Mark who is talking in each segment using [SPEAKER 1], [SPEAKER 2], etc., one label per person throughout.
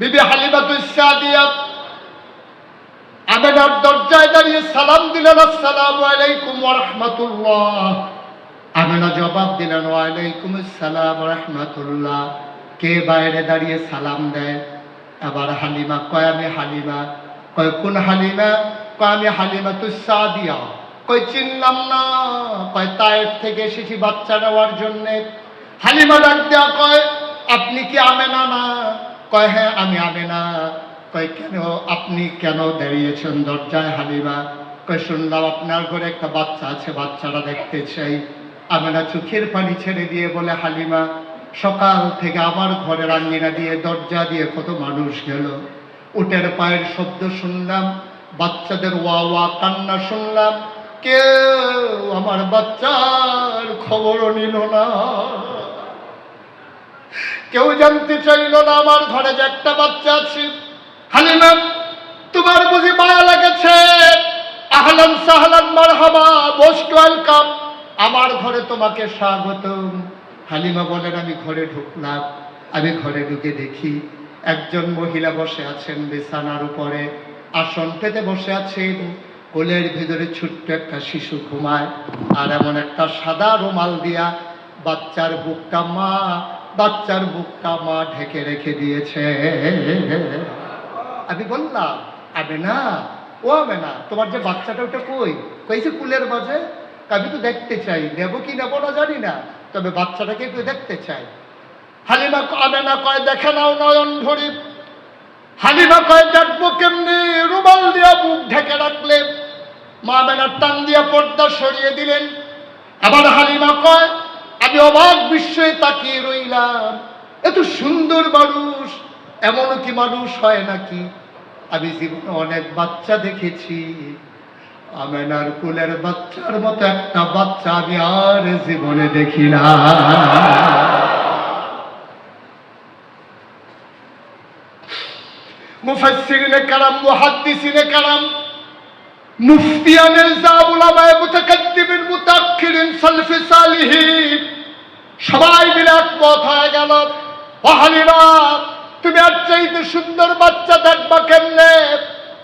[SPEAKER 1] বিবি হালিমাতুসাদিয়া আমেনার দরজায় দাঁড়িয়ে সালাম দিলেন, আসসালামু আলাইকুম ওয়া রাহমাতুল্লাহ। আমেনা জবাব দিলেন ওয়ালাইকুম আসসালাম ওয়া রাহমাতুল্লাহ। কে বাইরে দাঁড়িয়ে সালাম দেয়? আবার হালিমা, কয় আমি হালিমা? কয়, কোন হালিমা? কয়, আমি হালিমা তুসাদিয়া কয়, চিনলাম না। কয় তায়ের থেকে এসেছি বাচ্চা নেওয়ার জন্যে। হালিমা ডাক দেওয়া কয়, আপনি কি আমেনা না? কয় হ্যাঁ আমি আনে না। কয়, কেন? আপনি কেন দাঁড়িয়েছেন দরজায় হালিমা কয়, শুনলাম আপনার ঘরে একটা বাচ্চা আছে, বাচ্চাটা দেখতে চাই। আমেনা চোখের পানি ছেড়ে দিয়ে বলে, হালিমা, সকাল থেকে আমার ঘরের আঙ্গিনা দিয়ে দরজা দিয়ে কত মানুষ গেল। উটের পায়ের শব্দ শুনলাম, বাচ্চাদের ওয়া ওয়া কান্না শুনলাম। কেউ আমার বাচ্চার খবরও নিল না। কেউ জানতে চাইল না, আমার ঘরে যে একটা বাচ্চা আছে। হালিমা, তোমার বুঝি মায়া লেগেছে? আহলান সাহলান মারহাবা মোস্ট ওয়েলকাম। আমার ঘরে তোমাকে স্বাগতম। হালিমা বলেন, আমি ঘরে ঢুকলাম। আমি ঘরে ঢুকে দেখি একজন মহিলা বসে আছেন বিছানার উপরে। আসন পেতে বসে আছেন। কোলের ভিতরে ছোট্ট একটা শিশু ঘুমায়। আর এমন একটা সাদা রুমাল দিয়া বাচ্চার বুকটা মা বাচ্চার বুকটা মা ঢেকে রেখে দিয়েছে। আমি বললাম আবে না ও আবে না তোমার যে বাচ্চাটা ওটা কই? কইছে কুলের মাঝে। আমি তো দেখতে চাই, নেব কি নেব না জানি না, তবে বাচ্চাটাকে একটু দেখতে চাই। হালিমা আবে না কয়, দেখে নাও নয়ন ভরি হালিমা কয়, দেখব কেমনি রুমাল দিয়া বুক ঢেকে রাখলে। মা বেনার টান দিয়া পর্দা সরিয়ে দিলেন। আবার অবাক বিস্ময়ে তাকিয়ে রইলাম। এত সুন্দর মানুষ এমন কি মানুষ হয় নাকি? আমি জীবনে অনেক বাচ্চা দেখেছি। আমেনার কুলের বাচ্চার মতো একটা বাচ্চা আমি আর জীবনে দেখি না। মুফাসসিরিনে কারাম, মুহাদ্দিসিনে কারাম মুফতিয়ানের জাউলামায়ে মুতাকাদ্দিমিন মুতাআখিরিন সালফি সালিহিন। সবাই মিলে একমত হয়ে গেল। বাহালিরা তুমি আর চাইতে সুন্দর বাচ্চা দেখবা কেমনে?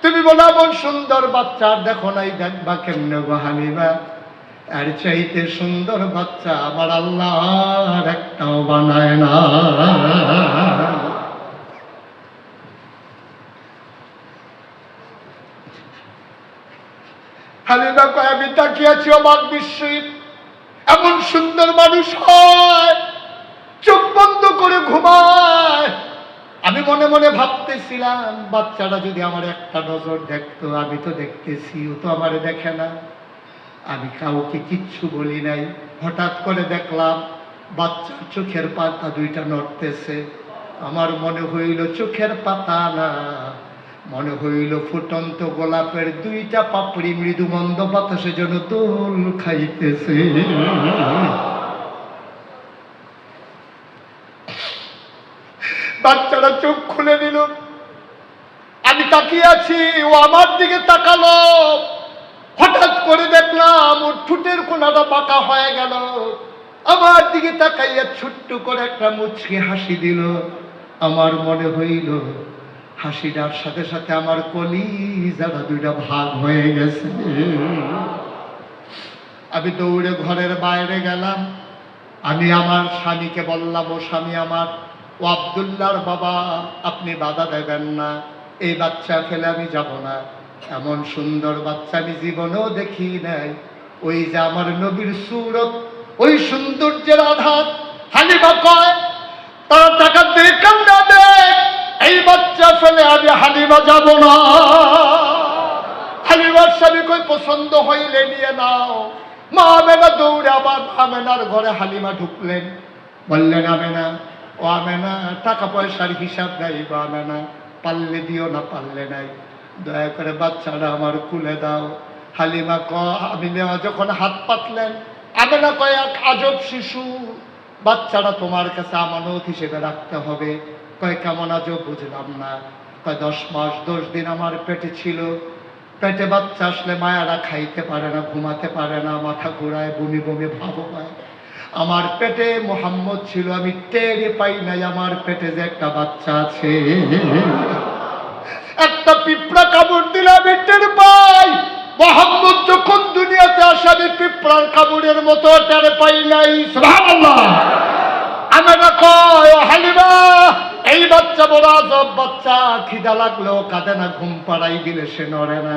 [SPEAKER 1] তুমি বলো, এমন সুন্দর বাচ্চা আর দেখো নাই, দেখবা কেমনে বাহালিবা আর চাইতে সুন্দর বাচ্চা আমার আল্লাহ আর একটাও বানায় না। হালিমা কয়, আমি তাকিয়েছি অবাক বিস্মিত এমন সুন্দর মানুষ হয়, চোখ বন্ধ করে ঘুমায়। আমি মনে মনে ভাবতেছিলাম বাচ্চাটা যদি আমার একটা নজর দেখতো, আমি তো দেখতেছি, ও তো আমারে দেখে না। আমি কাউকে কিচ্ছু বলি নাই। হঠাৎ করে দেখলাম, বাচ্চার চোখের পাতা দুইটা নড়তেছে। আমার মনে হইল, চোখের পাতা না। মনে হইল ফুটন্ত গোলাপের দুইটা পাপড়ি মৃদু মন্দ বাতাসে যেন দোল খাইতেছে। বাচ্চারা চোখ খুলে নিল। আমি তাকিয়ে আছি, ও আমার দিকে তাকালো। হঠাৎ করে দেখলাম, ওর ঠুটের কোনাটা বাঁকা হয়ে গেল। আমার দিকে তাকাইয়া ছোট্ট করে একটা মুচকে হাসি দিল। আমার মনে হইল হাসিটার সাথে সাথে আমার কলি যারা দুইটা ভাগ হয়ে গেছে। আমি দৌড়ে ঘরের বাইরে গেলাম। আমি আমার স্বামীকে বললাম, ও স্বামী আমার, ও আবদুল্লার বাবা, আপনি বাধা দেবেন না। এই বাচ্চা ফেলে আমি যাব না। এমন সুন্দর বাচ্চা আমি জীবনেও দেখি নাই। ওই যে আমার নবীর সুরত, ওই সৌন্দর্যের আধার হানিবা কয় তারা টাকা দিয়ে কান্না দেয় ফেলে আমি হালিমা যাব না। হালিমার স্বামী কই, পছন্দ হইলে নিয়ে নাও। মা আমেনা দৌড়ে আবার আমেনার ঘরে হালিমা ঢুকলেন। বললেন, আমেনা, ও আমেনা টাকা পয়সার হিসাব নাই গো আমেনা, পারলে দিও না, পারলে নাই। দয়া করে বাচ্চারা আমার কুলে দাও। হালিমা ক আমি নেওয়া যখন হাত পাতলেন। আমেনা কয়, এক আজব শিশু, বাচ্চারা তোমার কাছে আমানত হিসেবে রাখতে হবে। কয়, কেমন আজব বুঝলাম না। কয়, দশ মাস, দশ দিন আমার পেটে ছিল। পেটে বাচ্চা আসলে মায়ারা খাইতে পারে না, ঘুমাতে পারে না, মাথা ঘোরায়, বমি বমি ভাব হয়। আমার পেটে মোহাম্মদ ছিল, আমি টেরে পাই নাই, আমার পেটে যে একটা বাচ্চা আছে। একটা পিঁপড়া কামড় দিলে আমি টের পাই। মোহাম্মদ যখন দুনিয়াতে আসে, আমি পিঁপড়ার কামড়ের মতো টের পাই নাই। সুবহানাল্লাহ। আমরা কয় হালিমা এই বাচ্চা বড় আজব বাচ্চা, খিদা লাগলেও কাঁদে না, ঘুম পাড়াই দিলে সে নড়ে না।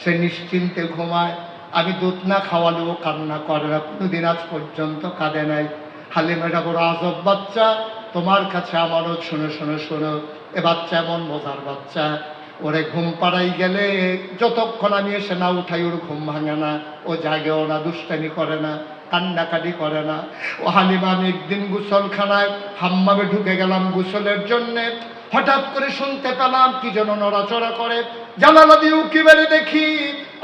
[SPEAKER 1] সে নিশ্চিন্তে ঘুমায়। আমি দুধ না খাওয়ালেও কান্না করে না, কোনোদিন আজ পর্যন্ত কাঁদে নাই। হালিমেটা বড় আজব বাচ্চা। তোমার কাছে আমারও শোনো, শুনে, শোনো, এ বাচ্চা এমন মজার বাচ্চা। ওরে ঘুম পাড়াই গেলে যতক্ষণ আমি এসে না উঠাই, ওর ঘুম ভাঙে না, ও জাগেও না, দুষ্টামি করে না। কান্নাকাটি করে না। ও হালিমা আমি একদিন গুসলখানায় হাম্মামে ঢুকে গেলাম গোসলের জন্যে। হঠাৎ করে শুনতে পেলাম কি যেন নড়াচড়া করে। জানালা দিয়ে উকি বেড়ে দেখি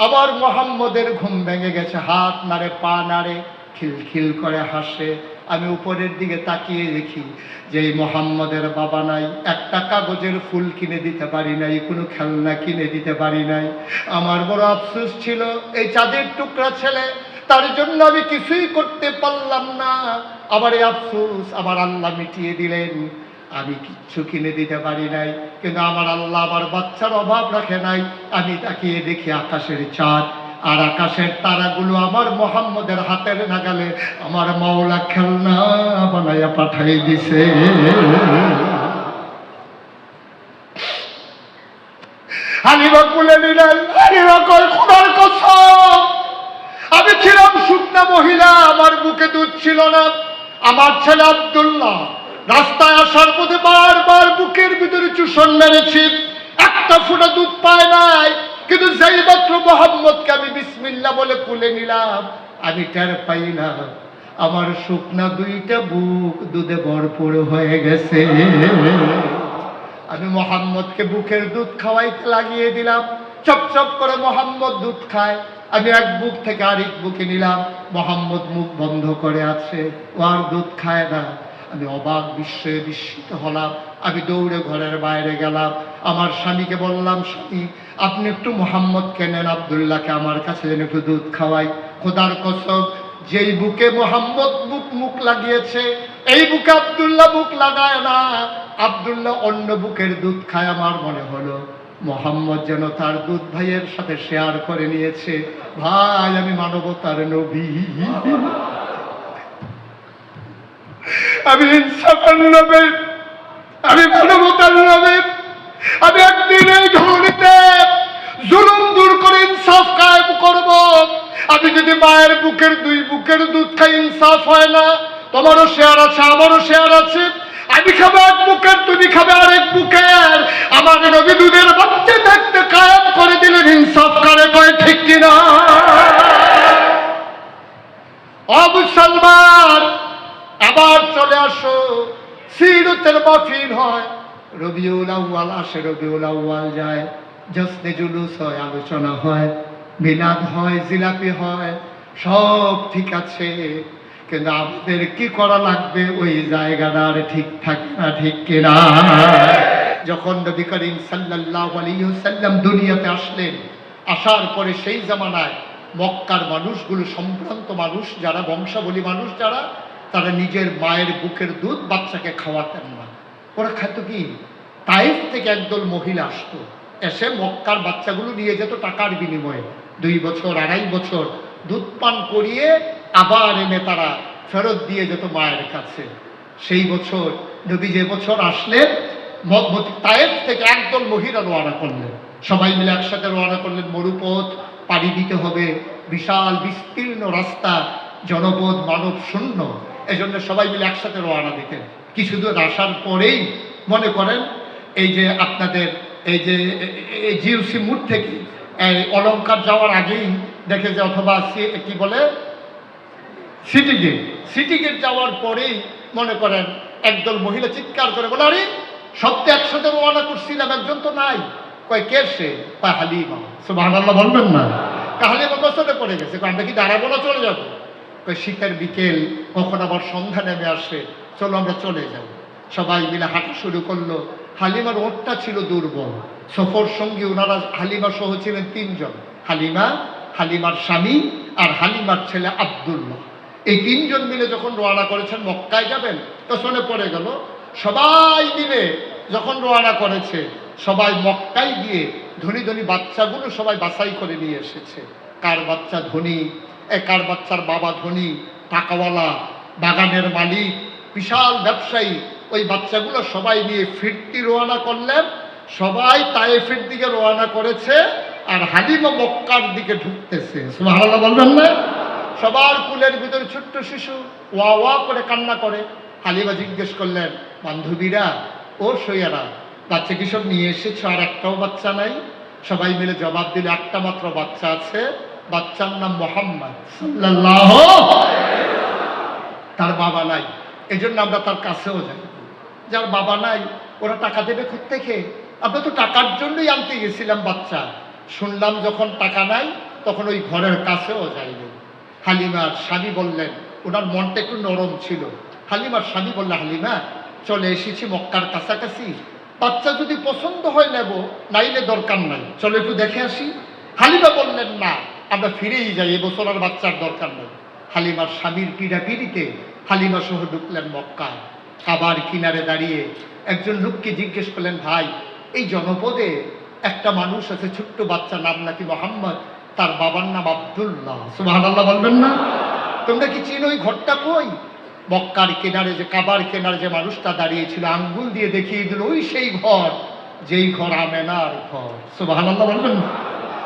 [SPEAKER 1] আবার মোহাম্মদের ঘুম ভেঙে গেছে, হাত নাড়ে, পা নাড়ে, খিলখিল করে হাসে। আমি উপরের দিকে তাকিয়ে দেখি যে এই মোহাম্মদের বাবা নাই, একটা কাগজের ফুল কিনে দিতে পারি নাই, কোনো খেলনা কিনে দিতে পারি নাই। আমার বড় আফসোস ছিল, এই চাঁদের টুকরা ছেলে তার জন্য আমি কিছুই করতে পারলাম না। আবার আফসোস আবার আল্লাহ মিটিয়ে দিলেন। আমি কিচ্ছু কিনে দিতে পারি নাই, কিন্তু আমার আল্লাহ আমার বাচ্চার অভাব রাখে নাই। আমি তাকিয়ে দেখি আকাশের চাঁদ, আর আকাশের তারাগুলো আমার মোহাম্মদের হাতের নাগালে আমার মাওলা খেলনা বানাইয়া পাঠাই দিছে। হালিমা কুলে নিলেন হালিমা কয় খোদার ছিলাম শুকনা মহিলা আমার বুকে দুধ ছিল না। আমার ছেলে আব্দুল্লাহ, রাস্তায় আসার পথে বারবার বুকের ভিতরে চুষণ মেরেছি। একটা ফুটা দুধ পায় নাই, কিন্তু যেই মাত্র মোহাম্মদকে আমি বিসমিল্লা বলে কুলে নিলাম, আমি টের পাই না আমার শুকনা দুইটা বুক দুধে ভরপুর হয়ে গেছে। আমি মোহাম্মদকে বুকের দুধ খাওয়াইতে লাগিয়ে দিলাম, চপ চপ করে মোহাম্মদ দুধ খায়। আমি এক বুক থেকে আরেক বুকে নিলাম। মোহাম্মদ মুখ বন্ধ করে আছে। ও আর দুধ খায় না। আমি অবাক বিস্ময়ে বিস্মিত হলাম। আমি দৌড়ে ঘরের বাইরে গেলাম। আমার স্বামীকে বললাম, স্বামী, আপনি একটু মোহাম্মদকে নেন। আবদুল্লাহকে আমার কাছে যেন একটু দুধ খাওয়াই। খোদার কসম, যেই বুকে মোহাম্মদ মুখ মুখ লাগিয়েছে, এই বুকে আবদুল্লাহ মুখ লাগায় না। আবদুল্লাহ অন্য বুকের দুধ খায়। আমার মনে হলো মোহাম্মদ যেন তার দুধ ভাইয়ের সাথে শেয়ার করে নিয়েছে। ভাই, আমি মানবতার নবী। আমি আমি মানবতার নবী। আমি একদিন এই ধরনীতে জুলুম দূর করে ইনসাফ কায়েম করব। আমি যদি মায়ের বুকের দুই বুকের দুধ খাই, ইনসাফ হয় না। তোমারও শেয়ার আছে, আমারও শেয়ার আছে। আমি খাব এক বুকের তুমি খাবে আরেক আমার দুধের বাচ্চা করে দিলেন করে কয় ঠিক কিনা? আবার চলে আসো। সিরতের মাহফিল হয়, রবিউল আসে, রবিউল যায়। জুলুস হয়, আলোচনা হয়, মিলাদ হয়, জিলাপি হয়, সব ঠিক আছে। কিন্তু আমাদের কি করা লাগবে? ওই জায়গাটার ঠিক থাকে না, ঠিক কিনা? যখন নবী করিম সাল্লাল্লাহু আলাইহি ওয়াসাল্লাম দুনিয়াতে আসলেন, আসার পরে সেই জামানায় মক্কার মানুষগুলো, সম্ভ্রান্ত মানুষ যারা, বংশাবলী মানুষ যারা, তারা নিজের মায়ের বুকের দুধ বাচ্চাকে খাওয়াতেন না। ওরা খাইত কি? তাইফ থেকে একদল মহিলা আসতো, এসে মক্কার বাচ্চাগুলো নিয়ে যেত টাকার বিনিময়ে। দুই বছর, আড়াই বছর দুধ পান করিয়ে আবার এনে তারা ফেরত দিয়ে যেত মায়ের কাছে। সেই বছর নবী যে বছর আসলেন তায়েফ থেকে একদল মহিলা রওনা করলেন। সবাই মিলে একসাথে রওনা করলেন, মরুপথ পাড়ি দিতে হবে। বিশাল, বিস্তীর্ণ রাস্তা, জনপদ মানব শূন্য। এজন্য সবাই মিলে একসাথে রওনা দিতেন। কিছু দূর আসার পরেই মনে করেন, এই যে আপনাদের, এই যে, এই জিওসি মুড থেকে অলঙ্কার যাওয়ার আগেই দেখে যে অথবা কি বলে সিটি গেট সিটি গেট যাওয়ার পরেই মনে করেন একদল মহিলা চিৎকার করে বলে, আরে সব তো একসাথে রওনা করছিলাম, একজন তো নাই। কয়, কে সে? কয়, হালিমা। বলবেন না। কয়, হালিমা বছরে পড়ে গেছে। আমরা কি দাঁড়াবো না চলে যাব? কয়, শীতের বিকেল, কখন আবার সন্ধ্যা নেমে আসে, চলো আমরা চলে যাব। সবাই মিলে হাঁটা শুরু করল। হালিমার ওটটা ছিল দুর্বল। সফর সঙ্গী ওনারা হালিমা সহ ছিলেন তিনজন। হালিমা, হালিমার স্বামী আর হালিমার ছেলে আব্দুল্লাহ। এই তিনজন মিলে যখন রওনা করেছেন, মক্কায় যাবেন পেছনে পড়ে গেল। সবাই মিলে যখন রওনা করেছে, সবাই মক্কায় গিয়ে ধনী ধনী বাচ্চাগুলো সবাই বাছাই করে নিয়ে এসেছে। কার বাচ্চা ধনী? এ, কার বাচ্চার বাবা ধনী? টাকাওয়ালা? বাগানের মালিক? বিশাল ব্যবসায়ী? ওই বাচ্চাগুলো সবাই নিয়ে ফিরতি রওনা করলেন। সবাই তায়েফের দিকে রওনা করেছে আর হালিমা মক্কার দিকে ঢুকতেছে। বলবেন না? সবার কুলের ভিতরে ছোট্ট শিশু ওয়া ওয়া করে কান্না করে। হালিমা জিজ্ঞেস করলেন, বান্ধবীরা, ও সৈয়ারা, বাচ্চা কি সব নিয়ে এসেছ? আর একটাও বাচ্চা নাই? সবাই মিলে জবাব দিলে, একটা মাত্র বাচ্চা আছে, বাচ্চার নাম মোহাম্মদ তার বাবা নাই। এই জন্য আমরা তার কাছেও যাই। যার বাবা নাই, ওরা টাকা দেবে থেকে আমরা তো টাকার জন্যই আনতে গেছিলাম বাচ্চা। শুনলাম যখন টাকা নাই, তখন ওই ঘরের কাছেও যাইনি। হালিমার স্বামী বললেন, ওনার মনটা একটু নরম ছিল। হালিমার স্বামী বললেন হালিমা, চলে এসেছি মক্কার কাছাকাছি। বাচ্চা যদি পছন্দ হয় নেব, নাইলে দরকার নাই। চলে একটু দেখে আসি। হালিমা বললেন, না, আমরা ফিরেই যাই এবছর আর বাচ্চার দরকার নাই। হালিমার স্বামীর পীড়া পিড়িতে হালিমা সহ ঢুকলেন মক্কায় কাবার কিনারে দাঁড়িয়ে একজন লোককে জিজ্ঞেস করলেন, ভাই, এই জনপদে একটা মানুষ আছে, ছোট্ট বাচ্চা, নাম নাকি মোহাম্মদ? তার বাবার নাম আব্দুল্লাহ। সুবহানাল্লাহ বলবেন না? তোমরা কি চিনো ওই ঘরটা কই? মক্কার কেনারে যে, কাবার কেনারে যে মানুষটা দাঁড়িয়েছিল, আঙ্গুল দিয়ে দেখিয়ে দিল, ওই সেই ঘর, যেই ঘর আমেনার ঘর। সুবহানাল্লাহ বলবেন না?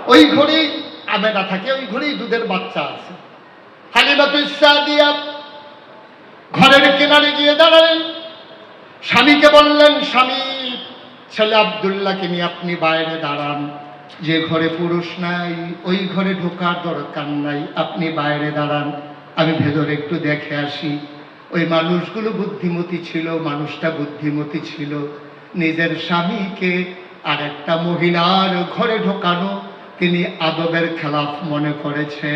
[SPEAKER 1] ওই ঘরেই আমেনা থাকে, ওই ঘরেই দুধের বাচ্চা আছে। হালিমাতুল সাদিয়া ঘরের কিনারে গিয়ে দাঁড়ালেন। স্বামীকে বললেন, স্বামী, ছেলে আবদুল্লাহকে নিয়ে আপনি বাইরে দাঁড়ান। যে ঘরে পুরুষ নাই, ওই ঘরে ঢোকার দরকার নাই। আপনি বাইরে দাঁড়ান, আমি ভেতরে একটু দেখে আসি। ওই মানুষগুলো বুদ্ধিমতী ছিল, মানুষটা বুদ্ধিমতী ছিল। নিজের স্বামীকে আর একটা মহিলার ঘরে ঢোকানো, তিনি আদবের খেলাফ মনে করেছে।